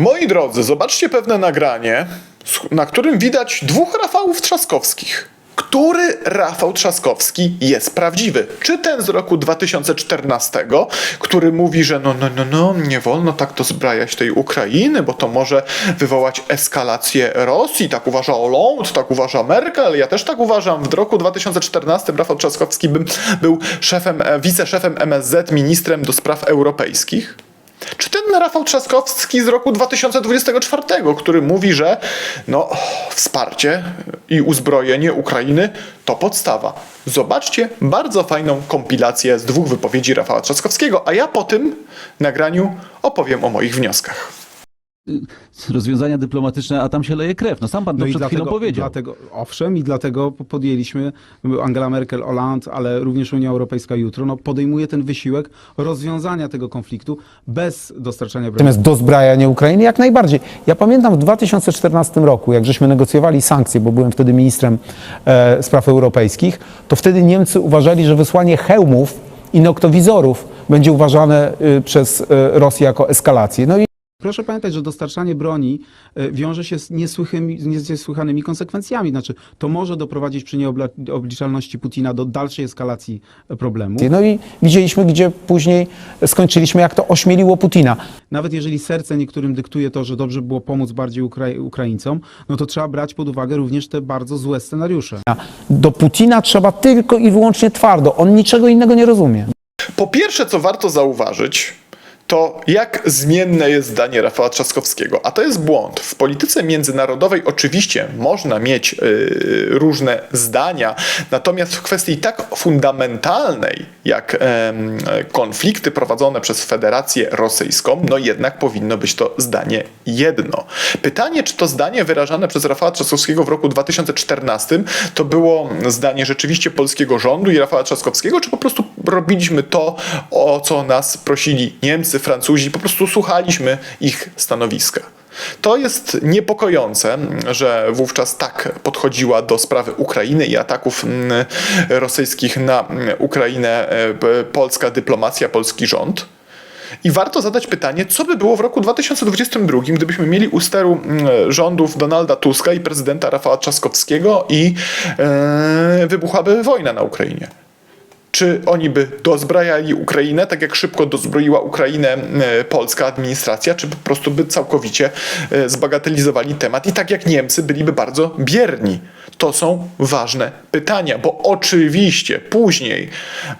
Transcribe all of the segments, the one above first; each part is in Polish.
Moi drodzy, zobaczcie pewne nagranie, na którym widać dwóch Rafałów Trzaskowskich. Który Rafał Trzaskowski jest prawdziwy? Czy ten z roku 2014, który mówi, że no, no, no, no, nie wolno tak dozbrajać tej Ukrainy, bo to może wywołać eskalację Rosji, tak uważa Hollande, tak uważa Merkel, ja też tak uważam. W roku 2014 Rafał Trzaskowski był, szefem, e, wiceszefem MSZ, ministrem do spraw europejskich? Czy Rafał Trzaskowski z roku 2024, który mówi, że no, wsparcie i uzbrojenie Ukrainy to podstawa. Zobaczcie bardzo fajną kompilację z dwóch wypowiedzi Rafała Trzaskowskiego, a ja po tym nagraniu opowiem o moich wnioskach. Rozwiązania dyplomatyczne, a tam się leje krew. No sam pan to przed chwilą powiedział. Dlatego, owszem, i dlatego podjęliśmy, Angela Merkel, Hollande, ale również Unia Europejska jutro, no, podejmuje ten wysiłek rozwiązania tego konfliktu bez dostarczania broni. Natomiast dozbrajanie Ukrainy jak najbardziej. Ja pamiętam w 2014 roku, jak żeśmy negocjowali sankcje, bo byłem wtedy ministrem e, spraw europejskich, to wtedy Niemcy uważali, że wysłanie hełmów i noktowizorów będzie uważane y, przez y, Rosję jako eskalację. No i Proszę pamiętać, że dostarczanie broni e, wiąże się z niesłychymi, z niesłychanymi konsekwencjami. Znaczy, to może doprowadzić przy nieobliczalności Putina do dalszej eskalacji e, problemu. No i widzieliśmy, gdzie później skończyliśmy, jak to ośmieliło Putina. Nawet jeżeli serce niektórym dyktuje to, że dobrze było pomóc bardziej Ukra- Ukraińcom, no to trzeba brać pod uwagę również te bardzo złe scenariusze. Do Putina trzeba tylko i wyłącznie twardo. On niczego innego nie rozumie. Po pierwsze, co warto zauważyć, to jak zmienne jest zdanie Rafała Trzaskowskiego. A to jest błąd. W polityce międzynarodowej oczywiście można mieć yy, różne zdania, natomiast w kwestii tak fundamentalnej jak konflikty prowadzone przez Federację Rosyjską, no jednak powinno być to zdanie jedno. Pytanie, czy to zdanie wyrażane przez Rafała Trzaskowskiego w roku 2014 to było zdanie rzeczywiście polskiego rządu i Rafała Trzaskowskiego, czy po prostu robiliśmy to, o co nas prosili Niemcy, Francuzi, po prostu słuchaliśmy ich stanowiska. To jest niepokojące, że wówczas tak podchodziła do sprawy Ukrainy i ataków mm, rosyjskich na mm, Ukrainę e, polska dyplomacja, polski rząd. I warto zadać pytanie, co by było w roku 2022, gdybyśmy mieli u steru mm, rządów Donalda Tuska i prezydenta Rafała Trzaskowskiego i e, wybuchłaby wojna na Ukrainie. Czy oni by dozbrajali Ukrainę, tak jak szybko dozbroiła Ukrainę e, polska administracja, czy po prostu by całkowicie e, zbagatelizowali temat i tak jak Niemcy byliby bardzo bierni? To są ważne pytania, bo oczywiście później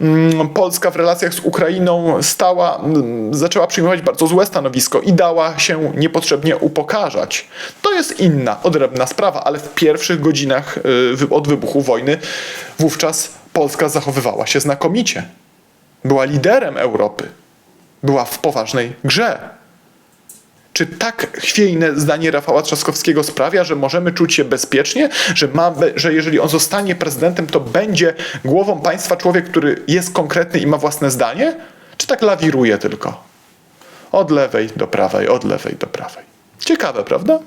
mm, Polska w relacjach z Ukrainą stała, mm, zaczęła przyjmować bardzo złe stanowisko i dała się niepotrzebnie upokarzać. To jest inna, odrębna sprawa, ale w pierwszych godzinach wy- od wybuchu wojny wówczas Polska zachowywała się znakomicie. Była liderem Europy. Była w poważnej grze. Czy tak chwiejne zdanie Rafała Trzaskowskiego sprawia, że możemy czuć się bezpiecznie, że, ma, że jeżeli on zostanie prezydentem, to będzie głową państwa człowiek, który jest konkretny i ma własne zdanie? Czy tak lawiruje tylko? Od lewej do prawej, od lewej do prawej. Ciekawe, prawda?